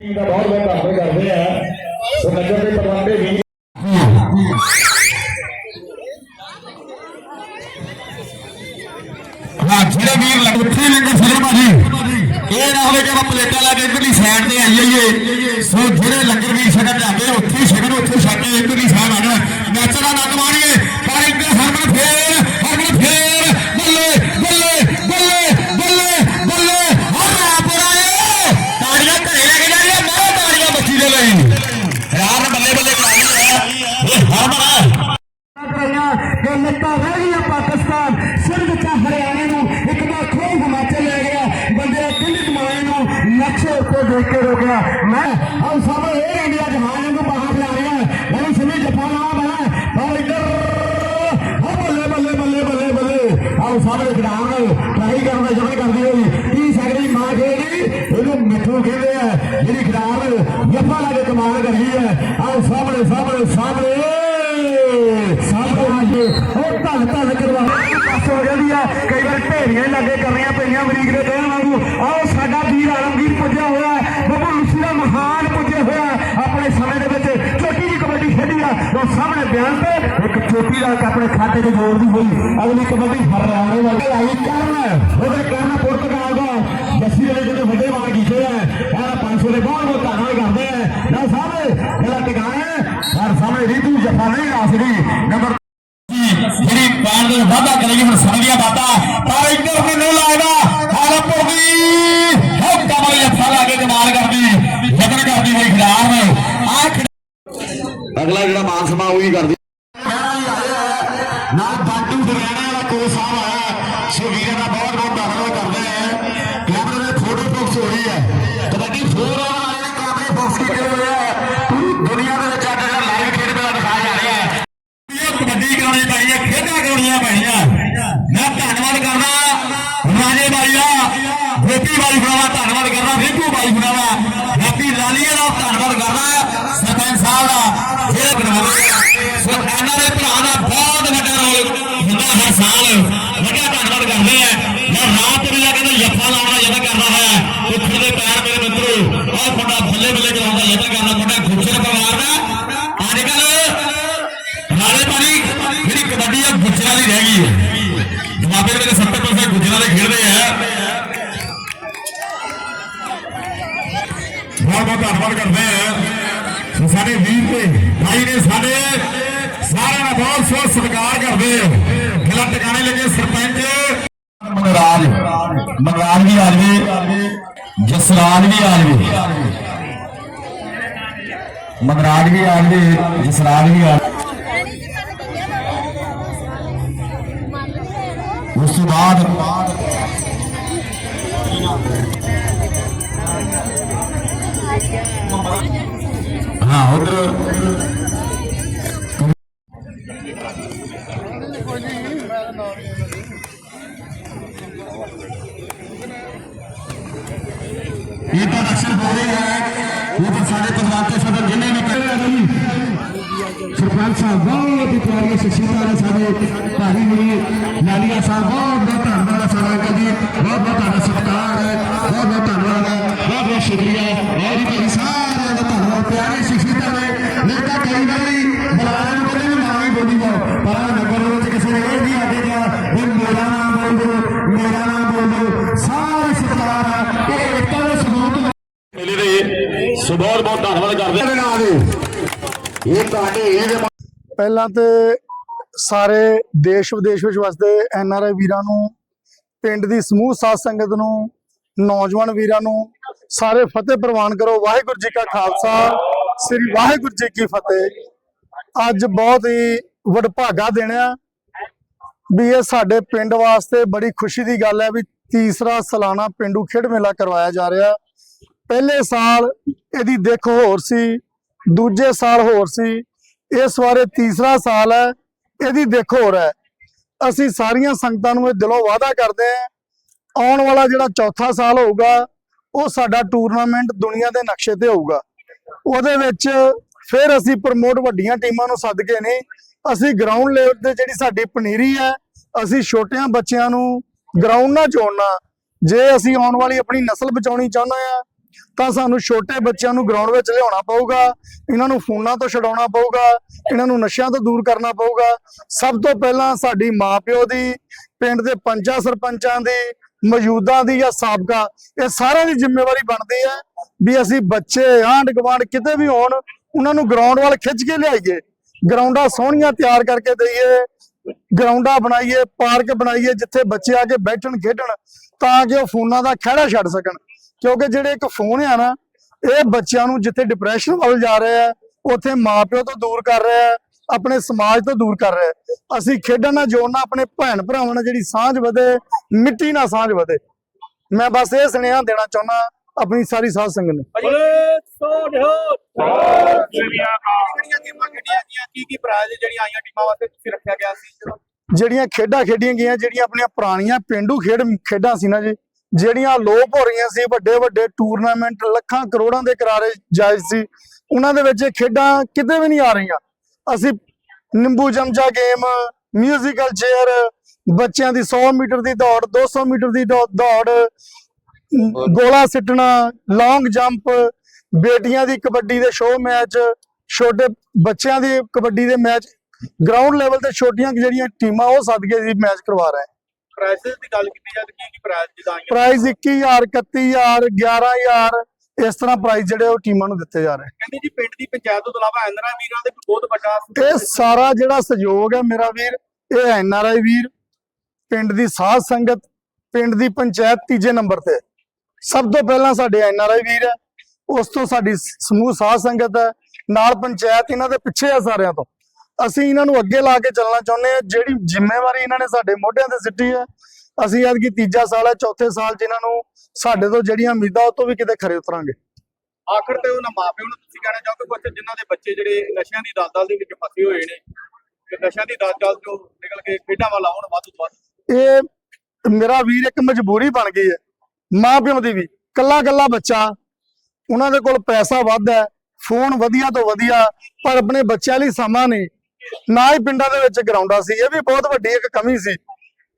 Team ਦਾ ਬਹੁਤ ਬਹੁਤ ਧੰਨਵਾਦ ਕਰਦੇ ਆ ਸੋ ਨਗਰ ਦੇ ਪ੍ਰਬੰਧਕ ਵੀ ਹਾਂ ਜਿਹੜੇ ਵੀਰ ਲੱਗਦੇ ਲੰਗਰ ਫਿਰੇ ਭਾਜੀ ਇਹ ਨਾ ਹੋਵੇ ਕਿ ਆਪਾਂ ਪਲੇਟਾਂ ਲਾ ਕੇ ਇਧਰਲੀ ਸਾਈਡ ਤੇ ਆਈ ਜਾਈਏ ਸੋ ਜਿਹੜੇ ਲੰਗਰ ਵੀਰ ਛਕਣ ਜਾਂਦੇ ਆ, ਉੱਥੇ ਹੀ ਛਕਣ ਉੱਥੇ ਛਕ ਕੇ ਇਧਰਲੀ ਸਾਈਡ ਆ ਜਾਣਾ ਨੱਚ ਦਾ ਨੱਕ ਮਾਰੀਏ ਪਰ ਇੱਧਰ ਹਰਮਨ ਫੇਰ ਹਰਮਨ ਫੇਰ ਬੱਲੇ ਬੱਲੇ ਬੱਲੇ ਬੱਲੇ ਬੱਲੇ ਹਰਾ ਪੁਰਾਏ ਤਾੜੀਆਂ ਘਰੇ ਲੈ ਕੇ ਜਾਣੀਆਂ ਮੈਂ ਤਾੜੀਆਂ ਬੱਚੀ ਦੇ ਲਈ ਯਾਰ ਬੱਲੇ ਬੱਲੇ ਕਰਾਈ ਇਹ ਹਰਮਨ ਕਰਾਈਆਂ ਕਿ ਲੱਤਾਂ ਰਹਿ ਗਈਆਂ ਪਾਕਿਸਤਾਨ ਸਿਰ ਵਿੱਚ ਆ ਹਰਿਆਣੇ ਨੂੰ ਇੱਕ ਵਾਰ ਖੋ ਹਿਮਾਚਲ ਲੈ ਗਿਆ ਬੰਦੇ ਦਿੱਲੀ ਕਮਾਏ ਨੂੰ ਨਕਸ਼ੇ ਉੱਤੇ ਦੇਖ ਕੇ ਰੋਕਿਆ ਮੈਂ ਹਮ ਸਭ ਇਹ ਇੰਡੀਆ ਜਹਾਨ ਨੂੰ ਬਾਹਰ ਲਾ ਰਿਹਾ ਮੈਨੂੰ ਸਮੇਂ ਜਪਾਨ ਆ ਬਣਾ ਔਰ ਇੱਧਰ ਹੋ ਬੱਲੇ ਬੱਲੇ ਬੱਲੇ ਬੱਲੇ ਬੱਲੇ ਆਓ ਸਾਰੇ ਗਰਾਮ ਟਰਾਈ ਕਰਨ ਦਾ ਜਮਨ ਕਰਦੀ ਹੋਈ ਕੀ ਸਕਦੀ ਮਾਂ ਖੇਡੀ ਇਹਨੂੰ ਮਿੱਠੂ ਕਹਿੰਦੇ ਆ ਜਿਹੜੀ ਗਰਾਮ ਜੱਫਾ ਲਾ ਕੇ ਕਮਾਲ ਕਰ ਰਹੀ ਹੈ ਆਓ ਸਾਹਮਣੇ ਸਾਹਮਣੇ ਸਾਹਮਣੇ ਸਾਹਮਣੇ ਆਜੇ ਉਹ ਧੰਨ ਧੰਨ ਕਰਵਾ ਪਾਸ ਹੋ ਜਾਂਦੀ ਆ ਕਈ ਵਾਰ ਢੇਰੀਆਂ ਹੀ ਲੱਗੇ ਕਰਨੀਆਂ ਪਈਆਂ ਅਮਰੀਕ ਦੇ ਕਹਿਣ ਵਾਂਗੂ ਆਓ ਸਾਡਾ ਵੀਰ ਆਲਮਗੀਰ ਪੁੱਜਿਆ ਹੋਇਆ ਹੈ। ਬੱਬੂ ਲੁੱਸੀ ਦਾ ਮਹਾਨ ਪੁੱਜਿਆ ਹੋਇਆ ਹੈ। ਆਪਣੇ ਸਮੇਂ ਦੇ ਵਿੱਚ ਛੋਟੀ ਜਿਹੀ ਕਬੱਡੀ ਖੇਡੀ ਆ ਉਹ ਸਾਹਮਣੇ ਬਿਆਨ ਤੇ ਇੱਕ ਚੋਟੀ ਦਾ ਆਪਣੇ ਖਾਤੇ 'ਚ ਜੋੜਦੀ ਹੋਈ। ਅਗਲੀ ਕਬੱਡੀ ਹਰਿਆਣੇ ਵਾਲੀ। ਆਈ ਕਰਨ ਉਹਦੇ ਕਰਨ ਪੁਰਤਗਾਲ ਦਾ ਜੱਸੀ ਦੇ ਜਿਹੜੇ ਵੱਡੇ ਵਾਰ ਕੀਤੇ ਆ ਇਹ 500 ਦੇ ਬਹੁਤ ਬਹੁਤ ਧੰਨਵਾਦ ਕਰਦੇ ਆ ਨਾ ਸਾਹਿਬ ਜਿਹੜਾ ਟਿਕਾਣਾ ਹੈ ਹਰ ਸਾਹਮਣੇ ਰੀਤੂ ਜਫਾ ਨਹੀਂ ਲਾ ਸਕਦੀ ਨੰਬਰ ਜਿਹੜੀ ਪੈਰ ਦੇ ਵਾਧਾ ਕਰੇਗੀ ਹੁਣ ਸਮਝਿਆ ਬਾਤਾ ਪਰ ਇੱਧਰ ਮੈਨੂੰ ਲੱਗਦਾ ਹਾਲਪੁਰ ਦੀ ਹੋ ਕਮਾਈ ਅੱਛਾ ਲਾ ਕੇ ਕਮਾਲ ਕਰਦੀ ਯਤਨ ਕਰਦੀ ਹੋਈ ਖਿਡਾਰ ਨੇ ਆ ਅਗਲਾ ਜਿਹੜਾ ਮਾਨ ਸਮਾ ਉਹੀ ਕਰਦੀ। ਨਾਲ ਬਾਟੂ ਹਰਿਆਣਾ ਵਾਲਾ ਕੋਚ ਸਾਹਿਬ ਆਇਆ। ਸੋ ਵੀਰਾਂ ਦਾ ਬਹੁਤ ਬਹੁਤ ਧੰਨਵਾਦ ਕਰਦੇ ਆ ਕੈਮਰੇ ਦੇ ਫੋਟੋ ਬਾਕਸ ਹੋ ਰਹੀ ਹੈ ਕਬੱਡੀ 4 ਵਾਲੇ ਨੇ ਕੈਮਰੇ ਬਾਕਸ ਕੀਤੇ ਹੋਏ ਆ ਪੂਰੀ ਦੁਨੀਆ ਦੇ ਵਿੱਚ ਅੱਜ ਜਿਹੜਾ ਲਾਈਵ ਖੇਡ ਮੇਲਾ ਦਿਖਾਇਆ ਜਾ ਰਿਹਾ ਹੈ ਇਹ ਕਬੱਡੀ ਕਰਾਉਣੀ ਪੈਣੀ ਹੈ ਖੇਡਾਂ ਕਰਾਉਣੀਆਂ ਪੈਣੀਆਂ ਮੈਂ ਧੰਨਵਾਦ ਕਰਦਾ ਰਾਜੇ ਬਾਈਆ ਗੋਪੀ ਬਾਈ ਫਰਾਵਾ ਧੰਨਵਾਦ ਕਰਦਾ ਰਿੰਕੂ ਬਾਈ ਫਰਾਵਾ ਹੈਪੀ ਲਾਲੀਆ ਦਾ ਧੰਨਵਾਦ ਕਰਦਾ ਸਰਪੰਚ ਸਾਹਿਬ ਦਾ ਜਿਹੜੇ ਬਣਾਉਂਦੇ ਆ। ਸੋ ਇਹਨਾਂ ਦੇ ਭਰਾ ਦਾ ਬਹੁਤ ਵੱਡਾ ਰੋਲ ਹੁੰਦਾ ਹਰ ਸਾਲ ਵੱਡਾ ਧੰਨਵਾਦ ਕਰਦੇ ਆ ਮੈਂ ਰਾਤ ਨੂੰ ਜਾ ਕੇ ਯੱਫਾ ਲਾਉਣ ਦਾ ਯਤਨ ਕਰਦਾ ਹੈ ਉੱਠ ਦੇ ਪੈਰ ਮੇਰੇ ਮਿੱਤਰੋ ਆਹ ਮੁੰਡਾ ਬੱਲੇ ਬੱਲੇ ਕਰਾਉਣ ਦਾ ਯਤਨ ਕਰਦਾ ਮੁੰਡਾ ਗੁੱਜਰ ਪਰਿਵਾਰ ਦਾ ਅੱਜ ਕੱਲ੍ਹ ਨਾਲੇ ਭਾਜੀ ਜਿਹੜੀ ਕਬੱਡੀ ਆ ਗੁੱਜਰਾਂ ਦੀ ਰਹਿ ਗਈ ਹੈ ਦੁਆਬੇ ਦੇ ਵਿੱਚ 70% ਗੁੱਜਰਾਂ ਦੇ ਖੇਡਦੇ ਆ ਬਹੁਤ ਬਹੁਤ ਧੰਨਵਾਦ ਕਰਦੇ ਆ ਸੋ ਸਾਡੇ ਵੀਰ ਤੇ ਭਾਈ ਨੇ ਸਾਡੇ ਸਾਰਿਆਂ ਦਾ ਬਹੁਤ ਬਹੁਤ ਸਤਿਕਾਰ ਕਰਦੇ ਆ ਖਿਲਾ ਟਿਕਾਣੇ ਲੱਗੇ ਸਰਪੰਚ ਮਨਰਾਜ ਮਨਰਾਜ ਵੀ ਆ ਜਵੇ ਜਸਰਾਜ ਵੀ ਆ ਜਵੇ ਮਨਰਾਜ ਵੀ ਆ ਗਏ ਜਸਰਾਜ ਵੀ ਆ ਉਸ ਤੋਂ ਬਾਅਦ ਹਾਂ, ਉਧਰ। ਇਹ ਤਾਂ ਅਕਸਰ ਹੋ ਹੈ ਉਹ ਤਾਂ ਸਾਡੇ ਪਦਵਾਤੇ ਸਦਰ ਜਿੰਨੇ ਵੀ ਸਰਪੰਚ ਸਾਹਿਬ, ਬਹੁਤ ਹੀ ਪਿਆਰੀ ਸ਼ਖਸੀਅਤਾਂ ਨੇ ਸਾਡੇ ਭਾਈ ਜੀ, ਲਾਲੀਆ ਸਾਹਿਬ, ਬਹੁਤ ਬਹੁਤ ਧੰਨਵਾਦ ਸਾਡਾ ਅੰਕਲ ਜੀ। ਬਹੁਤ ਬਹੁਤ ਤੁਹਾਡਾ ਸਤਿਕਾਰ ਹੈ, ਬਹੁਤ ਬਹੁਤ ਧੰਨਵਾਦ ਹੈ, ਬਹੁਤ ਬਹੁਤ ਸ਼ੁਕਰੀਆ। ਬਹੁਤ ਵੀ ਸਾਰਿਆਂ ਦਾ ਧੰਨਵਾਦ, ਪਿਆਰੇ ਸ਼ਖਸੀਅਤਾਂ ਨੇ ਨਹੀਂ ਤਾਂ ਕਈ ਵਾਰੀ ਬੁਲਾਇਆ ਨੂੰ ਬੋਲੇ ਵੀ ਨਾ ਹੀ ਬੋਲੀ ਜਾਓ ਪਰ ਆਹ ਨਗਰ ਦੇ ਵਿੱਚ ਕਿਸੇ ਨੇ ਇਹ ਨਹੀਂ ਆਦੇ ਗਿਆ ਵੀ ਮੇਰਾ ਨਾਮ ਬੋਲ ਦਿਓ ਮੇਰਾ ਨਾਮ ਬੋਲ ਦਿਓ ਸਾਰੇ ਸਤਿਕਾਰ ਹੈ ਇਹ ਏਕਤਾ ਦੇ ਸਬੂਤ ਨੇ ਮੇਲੇ ਦੇ ਸੋ ਬਹੁਤ ਬਹੁਤ ਧੰਨਵਾਦ ਕਰਦੇ ਦੇ ਨਾਂ ਦੇ ਇਹ ਤੁਹਾਡੇ ਇਹ ਪਹਿਲਾਂ ਤੇ ਸਾਰੇ ਦੇਸ਼ ਵਿਦੇਸ਼ ਵਿੱਚ ਵਸਦੇ ਐਨ ਆਰ ਆਈ ਵੀਰਾਂ ਨੂੰ ਪਿੰਡ ਦੀ ਸਮੂਹ ਸਾਧ ਸੰਗਤ ਨੂੰ ਨੌਜਵਾਨ ਵੀਰਾਂ ਨੂੰ ਸਾਰੇ ਫਤਿਹ ਪ੍ਰਵਾਨ ਕਰੋ। ਵਾਹਿਗੁਰੂ ਜੀ ਕਾ ਖਾਲਸਾ ਸ੍ਰੀ ਵਾਹਿਗੁਰੂ ਜੀ ਕੀ ਫਤਿਹ। ਅੱਜ ਬਹੁਤ ਹੀ ਵਡਭਾਗਾ ਦਿਨ ਆ ਵੀ ਇਹ ਸਾਡੇ ਪਿੰਡ ਵਾਸਤੇ ਬੜੀ ਖੁਸ਼ੀ ਦੀ ਗੱਲ ਹੈ ਵੀ ਤੀਸਰਾ ਸਾਲਾਨਾ ਪਿੰਡੂ ਖੇਡ ਮੇਲਾ ਕਰਵਾਇਆ ਜਾ ਰਿਹਾ। ਪਹਿਲੇ ਸਾਲ ਇਹਦੀ ਦਿੱਖ ਹੋਰ ਸੀ, ਦੂਜੇ ਸਾਲ ਹੋਰ ਸੀ, ਇਸ ਵਾਰੇ ਤੀਸਰਾ ਸਾਲ ਹੈ, ਇਹਦੀ ਦਿੱਖ ਹੋਰ ਹੈ। ਅਸੀਂ ਸਾਰੀਆਂ ਸੰਗਤਾਂ ਨੂੰ ਇਹ ਦਿਲੋਂ ਵਾਅਦਾ ਕਰਦੇ ਹਾਂ, ਆਉਣ ਵਾਲਾ ਜਿਹੜਾ ਚੌਥਾ ਸਾਲ ਹੋਊਗਾ, ਉਹ ਸਾਡਾ ਟੂਰਨਾਮੈਂਟ ਦੁਨੀਆ ਦੇ ਨਕਸ਼ੇ ਤੇ ਹੋਊਗਾ। ਉਹਦੇ ਵਿੱਚ ਫਿਰ ਅਸੀਂ ਪ੍ਰਮੋਟ ਵੱਡੀਆਂ ਟੀਮਾਂ ਨੂੰ ਸੱਦ ਕੇ ਨਹੀਂ, ਅਸੀਂ ਗਰਾਊਂਡ ਲੈਵਲ ਤੇ ਜਿਹੜੀ ਸਾਡੀ ਪਨੀਰੀ ਹੈ, ਅਸੀਂ ਛੋਟਿਆਂ ਬੱਚਿਆਂ ਨੂੰ ਗਰਾਊਂਡ ਨਾਲ ਜੋੜਨਾ ਜੇ ਅਸੀਂ ਆਉਣ ਵਾਲੀ ਆਪਣੀ ਨਸਲ ਬਚਾਉਣੀ ਚਾਹੁੰਦੇ ਆ ਤਾਂ ਸਾਨੂੰ ਛੋਟੇ ਬੱਚਿਆਂ ਨੂੰ ਗਰਾਊਂਡ ਵਿੱਚ ਲਿਆਉਣਾ ਪਊਗਾ, ਇਹਨਾਂ ਨੂੰ ਫੋਨਾਂ ਤੋਂ ਛਡਾਉਣਾ ਪਊਗਾ, ਇਹਨਾਂ ਨੂੰ ਨਸ਼ਿਆਂ ਤੋਂ ਦੂਰ ਕਰਨਾ ਪਊਗਾ। ਸਭ ਤੋਂ ਪਹਿਲਾਂ ਸਾਡੀ ਮਾਪਿਓ ਦੀ, ਪਿੰਡ ਦੇ ਪੰਚਾਂ ਸਰਪੰਚਾਂ ਦੀ, ਮੌਜੂਦਾ ਦੀ ਜਾਂ ਸਾਬਕਾ, ਇਹ ਸਾਰਿਆਂ ਦੀ ਜ਼ਿੰਮੇਵਾਰੀ ਬਣਦੀ ਹੈ ਵੀ ਅਸੀਂ ਬੱਚੇ ਆਂਢ ਗੁਆਂਢ ਕਿਤੇ ਵੀ ਹੋਣ, ਉਹਨਾਂ ਨੂੰ ਗਰਾਊਂਡ ਵੱਲ ਖਿੱਚ ਕੇ ਲਿਆਈਏ। ਗਰਾਊਂਡਾਂ ਸੋਹਣੀਆਂ ਤਿਆਰ ਕਰਕੇ ਦਈਏ, ਗਰਾਊਂਡਾਂ ਬਣਾਈਏ, ਪਾਰਕ ਬਣਾਈਏ, ਜਿੱਥੇ ਬੱਚੇ ਆ ਕੇ ਬੈਠਣ ਖੇਡਣ, ਤਾਂ ਕਿ ਉਹ ਫੋਨਾਂ ਦਾ ਖਹਿੜਾ ਛੱਡ ਸਕਣ। ਕਿਉਂਕਿ ਜਿਹੜੇ ਇੱਕ ਫੋਨ ਆ ਨਾ ਇਹ ਬੱਚਿਆਂ ਨੂੰ ਜਿੱਥੇ ਡਿਪਰੈਸ਼ਨ ਵੱਲ ਜਾ ਰਿਹਾ ਹੈ ਉੱਥੇ ਮਾਪਿਓ ਤੋਂ ਦੂਰ ਕਰ ਰਿਹਾ ਹੈ ਆਪਣੇ ਸਮਾਜ ਤੋਂ ਦੂਰ ਕਰ ਰਿਹਾ ਹੈ। ਅਸੀਂ ਖੇਡਣ ਨਾਲ ਜੋੜਨਾ ਆਪਣੇ ਭੈਣ ਭਰਾਵਾਂ ਨਾਲ ਜਿਹੜੀ ਸਾਂਝ ਵਧੇ ਮਿੱਟੀ ਨਾਲ ਸਾਂਝ ਵਧੇ। ਮੈਂ ਬਸ ਇਹ ਸੁਨੇਹਾ ਦੇਣਾ ਚਾਹੁੰਦਾ ਆਪਣੀ ਸਾਰੀ ਸਾਧ ਸੰਗਤ ਨੂੰ। ਕਿਹੜੀਆਂ ਗੇਮਾਂ ਖੇਡੀਆਂ ਗਈਆਂ ਕੀ ਕੀ ਪ੍ਰਾਈਜ਼ ਜਿਹੜੀਆਂ ਆਈਆਂ ਟੀਮਾਂ ਵਾਸਤੇ ਤੁਸੀਂ ਰੱਖਿਆ ਗਿਆ ਸੀ ਜਿਹੜੀਆਂ ਖੇਡਾਂ ਖੇਡੀਆਂ ਗਈਆਂ ਜਿਹੜੀਆਂ ਆਪਣੀਆਂ ਪੁਰਾਣੀਆਂ ਪਿੰਡੂ ਖੇਡ ਖੇਡਾਂ ਸੀ ਨਾ ਜੀ ਜਿਹੜੀਆਂ ਲੋਪ ਹੋ ਰਹੀਆਂ ਸੀ ਵੱਡੇ ਵੱਡੇ ਟੂਰਨਾਮੈਂਟ ਲੱਖਾਂ ਕਰੋੜਾਂ ਦੇ ਕਰਾਰੇ ਜਾਇਜ਼ ਸੀ ਉਹਨਾਂ ਦੇ ਵਿੱਚ ਇਹ ਖੇਡਾਂ ਕਿਤੇ ਵੀ ਨਹੀਂ ਆ ਰਹੀਆਂ। ਅਸੀਂ ਨਿੰਬੂ ਚਮਚਾ ਗੇਮ ਮਿਊਜ਼ੀਕਲ ਚੇਅਰ ਬੱਚਿਆਂ ਦੀ 100 ਮੀਟਰ ਦੀ ਦੌੜ 200 ਮੀਟਰ ਦੀ ਦੌ- ਦੌੜ ਅਮ, ਗੋਲਾ ਸਿੱਟਣਾ ਲੌਂਗ ਜੰਪ ਬੇਟੀਆਂ ਦੀ ਕਬੱਡੀ ਦੇ ਸ਼ੋਅ ਮੈਚ ਛੋਟੇ ਬੱਚਿਆਂ ਦੀ ਕਬੱਡੀ ਦੇ ਮੈਚ ਗਰਾਊਂਡ ਲੈਵਲ ਤੇ ਛੋਟੀਆਂ ਜਿਹੜੀਆਂ ਟੀਮਾਂ ਉਹ ਸੱਦ ਕੇ ਜੀ ਮੈਚ ਕਰਵਾ ਰਹੇ। ਪ੍ਰਾਈਜ਼ਸ ਦੀ ਗੱਲ ਕੀਤੀ ਜਾਵੇ ਕੀ ਕੀ ਪ੍ਰਾਈਜ਼ ਜਿੱਦਾਂ ਪ੍ਰਾਈਜ਼ 21000 31000 11000 ਇਸ ਤਰ੍ਹਾਂ ਪ੍ਰਾਈਜ਼ ਜਿਹੜੇ ਉਹ ਟੀਮਾਂ ਨੂੰ ਦਿੱਤੇ ਜਾ ਰਹੇ। ਕਹਿੰਦੇ ਜੀ ਪਿੰਡ ਦੀ ਪੰਚਾਇਤ ਤੋਂ ਇਲਾਵਾ ਐਨਆਰਆਈ ਵੀਰਾਂ ਦੇ ਵੀ ਬਹੁਤ ਵੱਡਾ ਇਹ ਸਾਰਾ ਜਿਹੜਾ ਸਹਿਯੋਗ ਹੈ ਮੇਰਾ ਵੀਰ ਇਹ ਐਨ ਆਰ ਆਈ ਵੀਰ ਪਿੰਡ ਦੀ ਸਾਧ ਸੰਗਤ ਪਿੰਡ ਦੀ ਪੰਚਾਇਤ ਤੀਜੇ ਨੰਬਰ ਤੇ। ਸਭ ਤੋਂ ਪਹਿਲਾਂ ਸਾਡੇ ਐਨ ਆਰ ਆਈ ਵੀਰ ਹੈ ਉਸ ਤੋਂ ਸਾਡੀ ਸਮੂਹ ਸਾਧ ਸੰਗਤ ਹੈ ਨਾਲ ਪੰਚਾਇਤ ਇਹਨਾਂ ਦੇ ਪਿੱਛੇ ਆ ਸਾਰਿਆਂ ਤੋਂ। ਅਸੀਂ ਇਹਨਾਂ ਨੂੰ ਅੱਗੇ ਲਾ ਕੇ ਚੱਲਣਾ ਚਾਹੁੰਦੇ ਹਾਂ। ਜਿਹੜੀ ਜ਼ਿੰਮੇਵਾਰੀ ਇਹਨਾਂ ਨੇ ਸਾਡੇ ਮੋਢਿਆਂ ਤੇ ਸਿੱਟੀ ਹੈ ਅਸੀਂ ਐਤਕੀ ਤੀਜਾ ਸਾਲ ਹੈ ਚੌਥੇ ਸਾਲ 'ਚ ਇਹਨਾਂ ਨੂੰ ਸਾਡੇ ਤੋਂ ਜਿਹੜੀਆਂ ਉਮੀਦਾਂ ਉਹ ਤੋਂ ਵੀ ਕਿਤੇ ਖਰੇ ਉਤਰਾਂਗੇ। ਆਖਰ ਤੇ ਉਹਨਾਂ ਮਾਪਿਆਂ ਨੂੰ ਤੁਸੀਂ ਕਹਿਣਾ ਚਾਹੋਗੇ ਕੁਝ ਜਿਨ੍ਹਾਂ ਦੇ ਬੱਚੇ ਜਿਹੜੇ ਨਸ਼ਿਆਂ ਦੀ ਦਲਦਲ ਦੇ ਵਿੱਚ ਫਸੇ ਹੋਏ ਨੇ ਤੇ ਨਸ਼ਿਆਂ ਦੀ ਦਲਦਲ ਤੋਂ ਨਿਕਲ ਕੇ ਖੇਡਾਂ ਵੱਲ ਆਉਣ ਵੱਧ ਤੋਂ ਵੱਧ? ਇਹ ਮੇਰਾ ਵੀਰ ਇੱਕ ਮਜਬੂਰੀ ਬਣ ਗਈ ਹੈ ਮਾਂ ਪਿਓ ਦੀ ਵੀ। ਕੱਲਾ ਕੱਲਾ ਬੱਚਾ ਉਹਨਾਂ ਦੇ ਕੋਲ ਪੈਸਾ ਵੱਧ ਹੈ ਫੋਨ ਵਧੀਆ ਤੋਂ ਵਧੀਆ ਪਰ ਆਪਣੇ ਬੱਚਿਆਂ ਲਈ ਸਮਾਂ ਨਹੀਂ। ਨਾ ਹੀ ਪਿੰਡਾਂ ਦੇ ਵਿੱਚ ਗਰਾਊਂਡਾਂ ਸੀ। ਇਹ ਵੀ ਬਹੁਤ ਵੱਡੀ ਇੱਕ ਕਮੀ ਸੀ।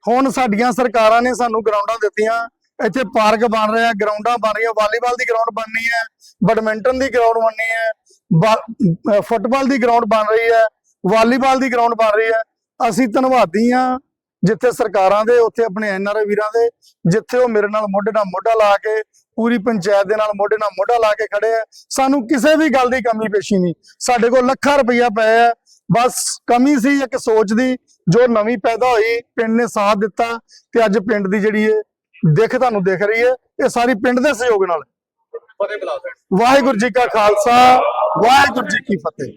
ਹੁਣ ਸਾਡੀਆਂ ਸਰਕਾਰਾਂ ਨੇ ਸਾਨੂੰ ਗਰਾਊਂਡਾਂ ਦਿੱਤੀਆਂ। ਇੱਥੇ ਪਾਰਕ ਬਣ ਰਿਹਾ ਗਰਾਊਂਡਾਂ ਬਣ ਰਹੀਆਂ। ਵਾਲੀਬਾਲ ਦੀ ਗਰਾਊਂਡ ਬਣਨੀ ਹੈ ਬੈਡਮਿੰਟਨ ਦੀ ਗਰਾਊਂਡ ਬਣਨੀ ਹੈ ਫੁੱਟਬਾਲ ਦੀ ਗਰਾਊਂਡ ਬਣ ਰਹੀ ਹੈ, ਵਾਲੀਬਾਲ ਦੀ ਗਰਾਊਂਡ ਬਣ ਰਹੀ ਹੈ। ਅਸੀਂ ਧੰਨਵਾਦੀ ਹਾਂ ਜਿੱਥੇ ਸਰਕਾਰਾਂ ਦੇ, ਉੱਥੇ ਆਪਣੇ ਐਨਆਰਆਈ ਵੀਰਾਂ ਦੇ, ਜਿੱਥੇ ਉਹ ਮੇਰੇ ਨਾਲ ਮੋਢੇ ਨਾਲ ਮੋਢਾ ਲਾ ਕੇ, ਪੂਰੀ ਪੰਚਾਇਤ ਦੇ ਨਾਲ ਮੋਢੇ ਨਾਲ ਮੋਢਾ ਲਾ ਕੇ ਖੜੇ ਆ ਸਾਨੂੰ ਕਿਸੇ ਵੀ ਗੱਲ ਦੀ ਕਮੀ ਪੇਸ਼ੀ ਨਹੀਂ। ਸਾਡੇ ਕੋਲ ਲੱਖਾਂ ਰੁਪਈਆ ਪਿਆ ਹੈ। ਬਸ ਕਮੀ ਸੀ ਇੱਕ ਸੋਚ ਦੀ ਜੋ ਨਵੀਂ ਪੈਦਾ ਹੋਈ ਪਿੰਡ ਨੇ ਸਾਥ ਦਿੱਤਾ ਤੇ ਅੱਜ ਪਿੰਡ ਦੀ ਜਿਹੜੀ ਇਹ ਦਿੱਖ ਤੁਹਾਨੂੰ ਦਿਖ ਰਹੀ ਹੈ ਇਹ ਸਾਰੀ ਪਿੰਡ ਦੇ ਸਹਿਯੋਗ ਨਾਲ। ਵਾਹਿਗੁਰੂ ਜੀ ਕਾ ਖਾਲਸਾ ਵਾਹਿਗੁਰੂ ਜੀ ਕੀ ਫਤਿਹ।